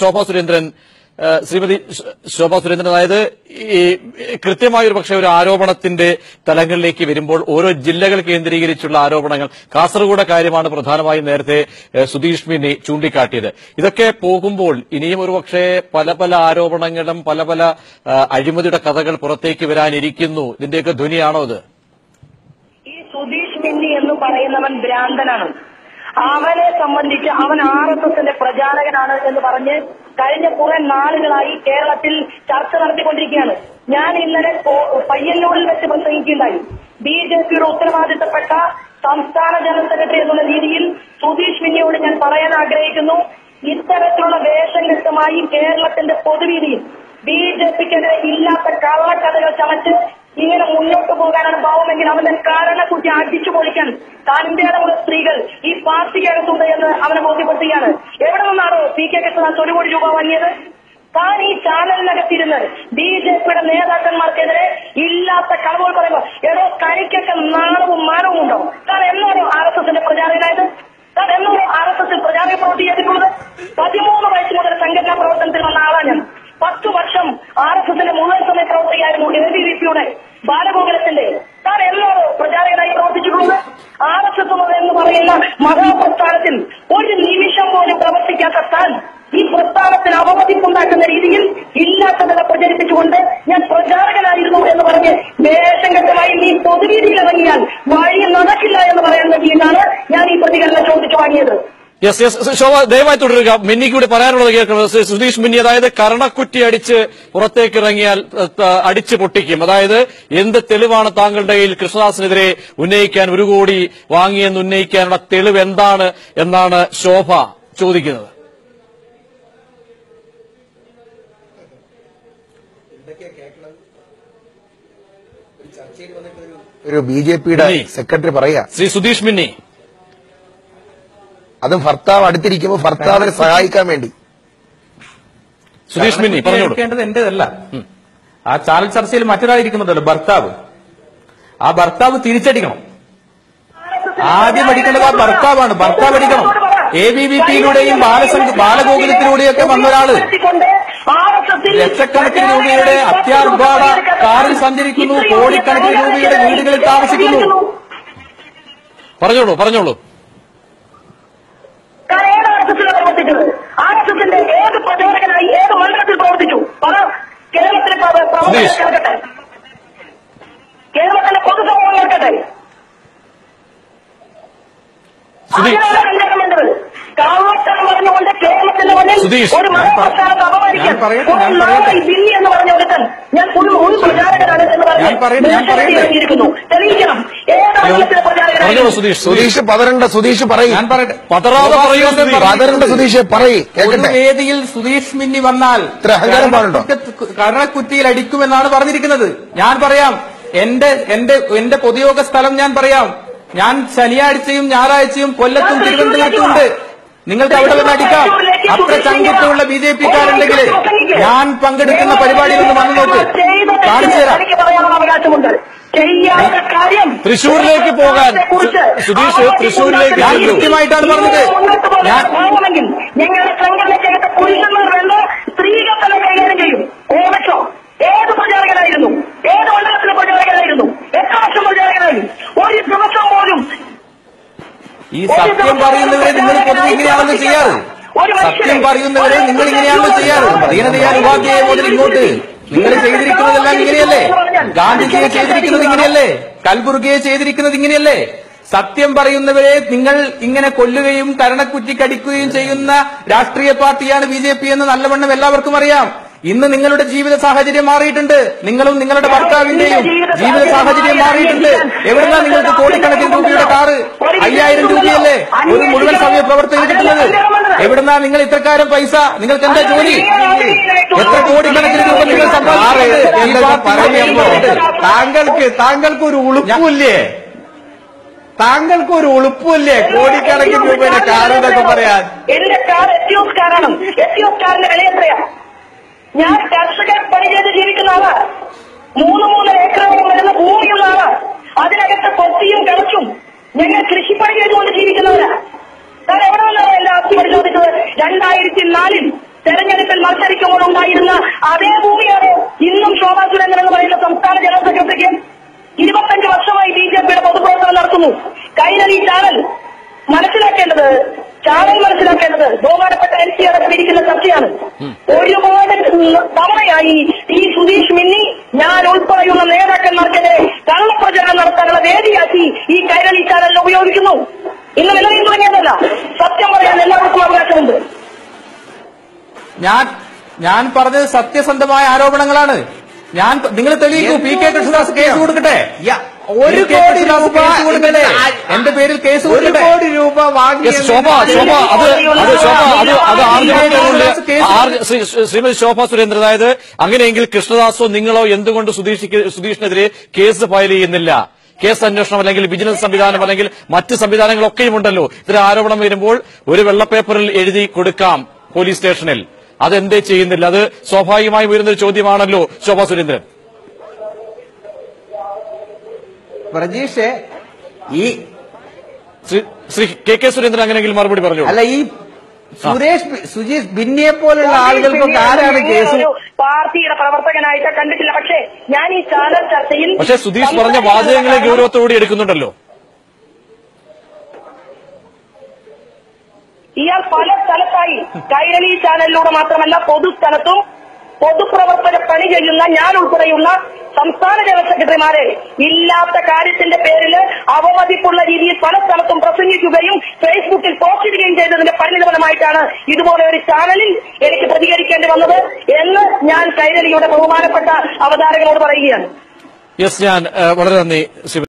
ശോഭാ സുരേന്ദ്രൻ ശ്രീമതി ശോഭാ സുരേന്ദ്രൻ അതായത് ഈ കൃത്യമായ ഒരു പക്ഷേ ഒരു ആരോപണത്തിന്റെ തലങ്ങളിലേക്ക് വരുമ്പോൾ ഓരോ ജില്ലകൾ കേന്ദ്രീകരിച്ചുള്ള ആരോപണങ്ങൾ. കാസർഗോഡ് കാര്യമാണ് പ്രധാനമായും നേരത്തെ സുധീഷ് മിനി ചൂണ്ടിക്കാട്ടിയത്. ഇതൊക്കെ പോകുമ്പോൾ ഇനിയും ഒരു പക്ഷേ പല പല ആരോപണങ്ങളും പല പല അഴിമതിയുടെ കഥകൾ പുറത്തേക്ക് വരാനിരിക്കുന്നു. ഇതിന്റെയൊക്കെ ധ്വനിയാണോ ഇത് ഈ സുധീഷ് മിന്നി എന്ന് പറയുന്നവൻ ഭ്രാന്തനാണ്. അവനെ സംബന്ധിച്ച് അവൻ ആർ എസ് എസിന്റെ പ്രചാരകനാണ് എന്ന് പറഞ്ഞ് കഴിഞ്ഞ കുറെ നാളുകളായി കേരളത്തിൽ ചർച്ച നടത്തിക്കൊണ്ടിരിക്കുകയാണ്. ഞാൻ ഇന്നലെ പയ്യന്നൂരിൽ വെച്ച് പ്രസംഗിക്കുകയുണ്ടായി. ബി ജെ പിയുടെ ഉത്തരവാദിത്തപ്പെട്ട സംസ്ഥാന ജനറൽ സെക്രട്ടറി എന്നുള്ള രീതിയിൽ സുധീഷ് മിന്നിയോട് ഞാൻ പറയാൻ ആഗ്രഹിക്കുന്നു. ഇത്തരത്തിലുള്ള വേഷം കെട്ടുമായി കേരളത്തിന്റെ പൊതുവീതിയിൽ ബി ജെ പിക്കെതിരെ ഇല്ലാത്ത കള്ളക്കഥകൾ ചമച്ച് പോകാനാണ് ഭാവമെങ്കിൽ അവന്റെ കുട്ടി അടിച്ചു പൊളിക്കാൻ അടമുള്ള സ്ത്രീകൾ. ഈ പാർട്ടിക്കകത്തുണ്ട് എന്ന് അവനെ ബോധ്യപ്പെടുത്തുകയാണ്. എവിടെ നിന്നാണോ പി കെ കൃഷ്ണദാസ് ഒരു കോടി രൂപ വാങ്ങിയത്? താൻ ഈ ചാനലിനകത്തിരുന്ന് ബി ജെ പിയുടെ നേതാക്കന്മാർക്കെതിരെ ഇല്ലാത്ത കളവുകൾ പറയുമ്പോൾ ഏതോ തനിക്കൊക്കെ നാണവും മാനവും ഉണ്ടോ? താൻ എന്നാണോ ആർ എസ് എസിന്റെ പ്രചാരകനായത്? താൻ എന്നാണോ ആർ എസ് എസിൽ പ്രചാരക പ്രവൃത്തി ചെയ്തിട്ടുള്ളത്? പതിമൂന്ന് വയസ്സ് മുതൽ സംഘടനാ പ്രവർത്തനത്തിൽ വന്ന ആളാണ് ഞാൻ. പത്ത് വർഷം ആർ എസ് എസിന്റെ മുഴുവൻ സമയ പ്രവർത്തകയായിരുന്നു എ ബി പിയുടെ ബാലഗോകുലത്തിന്റെ താൻ എന്നാണോ പ്രചാരകനായി പ്രവർത്തിച്ചിട്ടുള്ളത് ആർ എസ് എസ് എന്ന് പറയുന്ന മഹാപ്രസ്ഥാനത്തിൽ ഒരു നിമിഷം പോലും പ്രവർത്തിക്കാത്ത താൻ ഈ പ്രസ്ഥാനത്തിന് അവമതിപ്പുണ്ടാക്കുന്ന രീതിയിൽ ഇല്ലാത്തതല പ്രചരിപ്പിച്ചുകൊണ്ട് ഞാൻ പ്രചാരകനായിരുന്നു എന്ന് പറഞ്ഞ് വേഷഘട്ടമായി നീ പൊതുവീതിയിൽ ഇറങ്ങിയാൽ വഴി നടക്കില്ല എന്ന് പറയാൻ വേണ്ടിയിട്ടാണ് ഞാൻ ഈ പ്രതികരണം ചോദിച്ചു വാങ്ങിയത്. യെസ് യെസ് ശോഭ ദയവായി തുടരുക മിന്നിക്ക് കൂടി പറയാനുള്ളത് കേൾക്കണം സുധീഷ് മിന്നി അതായത് കരണക്കുറ്റി അടിച്ച് പുറത്തേക്ക് ഇറങ്ങിയാൽ അടിച്ച് പൊട്ടിക്കും. അതായത് എന്ത് തെളിവാണ് താങ്കളുടെ കയ്യിൽ കൃഷ്ണദാസിനെതിരെ ഉന്നയിക്കാൻ ഒരു കോടി വാങ്ങിയെന്ന് ഉന്നയിക്കാനുള്ള തെളിവ് എന്താണ് എന്നാണ് ശോഭ ചോദിക്കുന്നത്. ഒരു ബി ജെ പിയുടെ. സെക്രട്ടറി പറയാ ശ്രീ സുധീഷ് മിന്നി. അതും ഭർത്താവ് അടുത്തിരിക്കുമ്പോൾ ഭർത്താവിനെ സഹായിക്കാൻ വേണ്ടി. സുധീഷ് മിന്നി പറഞ്ഞോളൂ. എന്റേതല്ല. ആ ചാനൽ ചർച്ചയിൽ മറ്റൊരാളിരിക്കുന്നുണ്ടല്ലോ ഭർത്താവ്. ആ ഭർത്താവ് തിരിച്ചടിക്കണം. ആദ്യം അടിക്കേണ്ടത് ആ ഭർത്താവാണ്. ഭർത്താവ് അടിക്കണം. എ ബി വി പിയിലൂടെയും ബാലസംഘ ബാലഗോകുലത്തിലൂടെയൊക്കെ വന്ന ഒരാൾ. ലക്ഷക്കണക്കിന് രൂപയുടെ അത്യാർഭാട കാറിൽ സഞ്ചരിക്കുന്നു. കോടിക്കണക്കിന് രൂപയുടെ വീടുകളിൽ താമസിക്കുന്നു. പറഞ്ഞോളൂ പറഞ്ഞോളൂ താൻ ഏത് ആർ എസ് എസിലാണ് പ്രവർത്തിച്ചത് ആർ എസ് എസിന്റെ ഏത് പ്രചോദകനായി ഏത് മണ്ഡലത്തിൽ പ്രവർത്തിച്ചു പറ സുധീഷ്. കേൾക്കട്ടെ കേരളത്തിലെ പൊതുസമൂഹം കേൾക്കട്ടെ കാവട്ടം പറഞ്ഞുകൊണ്ട് കേരളത്തിന്റെ മുന്നിൽ ഒരു മതപ്രസ്ഥാനത്തെ അപമാനിക്കാൻ ബില്ലി എന്ന് പറഞ്ഞ ഒരുത്തൻ ഞാൻ ഒരു ഒരു പ്രചാരകനാണ് എന്ന് പറഞ്ഞ് തെളിയിക്കണം. സുധീഷ് പതരണ്ട സുധീഷ് പറയും. ഞാൻ പറയട്ടെ. പതറാതെ പറയുന്നത് പതരണ്ട സുധീഷ് പറയ്. വേദിയിൽ സുധീഷ് മിന്നി വന്നാൽ ഇത്ര അഹങ്കാരം പാടുണ്ടോ? കരണക്കുറ്റിയിൽ അടിക്കുമെന്നാണ് പറഞ്ഞിരിക്കുന്നത്. ഞാൻ പറയാം എന്റെ എന്റെ എന്റെ പൊതുയോഗ സ്ഥലം ഞാൻ പറയാം. ഞാൻ ശനിയാഴ്ചയും ഞായറാഴ്ചയും കൊല്ലത്തും തിരുവനന്തപുരത്തും ഉണ്ട്. നിങ്ങൾക്ക് അവിടെ വന്ന് അടിക്കാം. അത്ര ചങ്കിട്ടുള്ള ബി ജെ പിക്കാരുണ്ടെങ്കിൽ ഞാൻ പങ്കെടുക്കുന്ന പരിപാടിയിൽ ഒന്ന് വന്നു നോക്ക്. കാണിച്ചു തരാം. തൃശൂരിലേക്ക് പോകാൻ. സുധീഷ് തൃശൂരിലേക്ക് ഞാൻ കൃത്യമായിട്ടാണ് പറഞ്ഞത്. ഞാൻ ഞങ്ങളുടെ സംഘടനയ്ക്കകത്ത് പുരുഷന്മാർ വേണ്ട സ്ത്രീകൾ തന്നെ കൈകാര്യം ചെയ്യും. ഏത് പ്രചാരകനായിരുന്നു ഏത് മണ്ഡലത്തിലെ പ്രചാരകനായിരുന്നു എത്ര വർഷം പ്രചാരകനായി ഒരു ദിവസം പോലും ഈ സത്യം പറയുന്നവരെ നിങ്ങൾ പൊതുവെ ഇങ്ങനെയാണല്ലോ ചെയ്യാറ്. സത്യം പറയുന്നവരെ നിങ്ങൾ ഇങ്ങനെയാണ് ചെയ്യാറ്. ദീനദയാൽ ഉപാധ്യായ മുതൽ ഇങ്ങോട്ട്. നിങ്ങൾ ചെയ്തിരിക്കുന്നതെല്ലാം ഇങ്ങനെയല്ലേ? ഗാന്ധിജിയെ ചെയ്തിരിക്കുന്നത് ഇങ്ങനെയല്ലേ? കൽബുർഗിയെ ചെയ്തിരിക്കുന്നത് ഇങ്ങനെയല്ലേ? സത്യം പറയുന്നവരെ നിങ്ങൾ ഇങ്ങനെ കൊല്ലുകയും കരണക്കുറ്റിക്കടിക്കുകയും ചെയ്യുന്ന രാഷ്ട്രീയ പാർട്ടിയാണ് ബി ജെ പി എന്ന് നല്ലവണ്ണം എല്ലാവർക്കും അറിയാം. ഇന്ന് നിങ്ങളുടെ ജീവിത സാഹചര്യം മാറിയിട്ടുണ്ട്. നിങ്ങളും നിങ്ങളുടെ ഭർത്താവിന്റെയും ജീവിത സാഹചര്യം മാറിയിട്ടുണ്ട്. എവിടുന്നാ നിങ്ങൾക്ക് കോടിക്കണക്കിന് രൂപയുടെ കാറ്? അയ്യായിരം രൂപയല്ലേ? ഒരു മുഴുവൻ സമയ പ്രവർത്തിച്ചിട്ടുള്ളത് കിട്ടുന്നത് എവിടുന്നാ നിങ്ങൾ ഇത്രക്കാരം പൈസ നിങ്ങൾക്ക് എന്താ ജോലി? എത്ര കോടിക്കണക്കിന് രൂപ നിങ്ങൾ താങ്കൾക്ക് താങ്കൾക്ക് ഒരു ഉളുപ്പില്ലേ താങ്കൾക്ക് ഒരു ഉളുപ്പില്ലേ കോടിക്കണക്കിന് രൂപയുടെ കാറ് എന്നൊക്കെ പറയാൻ. എന്റെ കാർ എത്തിയോസ് കാറാണ് എത്തിയോസ് കാറിന്റെ വില എത്രയാ? ഞാൻ കർഷകർ പണി ചെയ്ത് ജീവിക്കുന്ന ആളാ. മൂന്ന് മൂന്ന് ഏക്കറോളം വരുന്ന ഭൂമിയുള്ള ആളാ. അതിനകത്ത് കൊത്തിയും കിളച്ചും ഞങ്ങൾ കൃഷിപ്പണി ചെയ്തുകൊണ്ട് ജീവിക്കുന്നവരാ താൻ എവിടെ നിന്നാണ് എന്റെ ആസ്തി പരിശോധിച്ചത് രണ്ടായിരത്തി നാലിൽ തെരഞ്ഞെടുപ്പിൽ മത്സരിക്കുമ്പോൾ ഉണ്ടായിരുന്ന അതേ ഭൂമിയാണ് ഇന്നും ശോഭാ സുരേന്ദ്രൻ എന്ന് പറയുന്ന സംസ്ഥാന ജനറൽ സെക്രട്ടറിക്ക് ഇരുപത്തഞ്ച് വർഷമായി ബി ജെ പിയുടെ പൊതുപ്രവർത്തനം നടത്തുന്നു. കൈനലി ചാനൽ മനസ്സിലാക്കേണ്ടത് ചാനൽ മനസ്സിലാക്കേണ്ടത് ബഹുമാനപ്പെട്ട എൻ സി അടക്കം ഇരിക്കുന്ന ചർച്ചയാണ്. ഒരുപാട് തവണയായി ഈ സുധീഷ് മിന്നി ഞാൻ ഉൾപ്പെടെയുള്ള നേതാക്കന്മാർക്കെതിരെ കള്ളപ്രചരണം നടത്താനുള്ള വേദിയാക്കി ഈ കൈരളി ചാനലിനെ ഉപയോഗിക്കുന്നു. ഇന്ന് നിലവിൽ തുടങ്ങിയതല്ല. സത്യം പറയാൻ എല്ലാവർക്കും അവകാശമുണ്ട്. ഞാൻ ഞാൻ പറഞ്ഞത് സത്യസന്ധമായ ആരോപണങ്ങളാണ്. ഞാൻ നിങ്ങൾ തെളിയിക്കൂ പി കെ കൃഷ്ണദാസ് കേസ് കൊടുക്കട്ടെ? ഒരു കോടി രൂപ കൊടുക്കട്ടെ? എന്റെ പേരിൽ കേസ് ഒരു കോടി രൂപ വാങ്ങിയ യെസ് ശോഭ ശോഭ അത് അത് ശോഭ അത് ശ്രീമതി ശോഭ സുരേന്ദ്രൻ അതായത് അങ്ങനെയെങ്കിൽ കൃഷ്ണദാസോ നിങ്ങളോ എന്തുകൊണ്ട് സുധീഷ് സുധീഷിനെതിരെ കേസ് ഫയൽ ചെയ്യുന്നില്ല? കേസ് അന്വേഷണം അല്ലെങ്കിൽ വിജിലൻസ് സംവിധാനം അല്ലെങ്കിൽ മറ്റ് സംവിധാനങ്ങളൊക്കെയും ഉണ്ടല്ലോ ഇത്തരം ആരോപണം വരുമ്പോൾ ഒരു വെള്ളപ്പേപ്പറിൽ എഴുതി കൊടുക്കാം പോലീസ് സ്റ്റേഷനിൽ. അതെന്തേ ചെയ്യുന്നില്ല? അത് സ്വാഭാവികമായും വരുന്ന ഒരു ചോദ്യമാണല്ലോ ശോഭാ സുരേന്ദ്രൻ. പ്രജീഷ് ഈ ശ്രീ- കെ കെ സുരേന്ദ്രൻ അങ്ങനെയെങ്കിൽ മറുപടി പറഞ്ഞു? അല്ല ഈ സുരേഷ് സുജീഷ് ബിന്നിയെ പോലുള്ള ആളുകൾക്കൊക്കെ ആരാണ് കേസ്? പാർട്ടിയുടെ പ്രവർത്തകനായിട്ട് കണ്ടിട്ടില്ല. പക്ഷേ ഞാൻ ഈ ചാനൽ ചർച്ചയിൽ പക്ഷേ സുധീഷ് പറഞ്ഞ വാചകങ്ങളെ ഗൗരവത്തോടെ എടുക്കുന്നുണ്ടല്ലോ. ഇയാൾ പല സ്ഥലത്തായി കൈരളി ചാനലിലൂടെ മാത്രമല്ല പൊതുസ്ഥലത്തും പൊതുപ്രവർത്തന പണി ചെയ്യുന്ന ഞാൻ ഉൾപ്പെടെയുള്ള സംസ്ഥാന ജനറൽ സെക്രട്ടറിമാരെ ഇല്ലാത്ത കാര്യത്തിന്റെ പേരിൽ അവമതിപ്പുള്ള രീതിയിൽ പല സ്ഥലത്തും പ്രസംഗിക്കുകയും ഫേസ്ബുക്കിൽ പോസ്റ്റ് ഇടുകയും ചെയ്തതിന്റെ പരിണിതഫലമായിട്ടാണ് ഇതുപോലെ ഒരു ചാനലിൽ എനിക്ക് പ്രതികരിക്കേണ്ടി വന്നത് എന്ന് ഞാൻ കൈരളിയുടെ ബഹുമാനപ്പെട്ട അവതാരകനോട് പറയുകയാണ്. യെസ് ഞാൻ വളരെ നന്ദി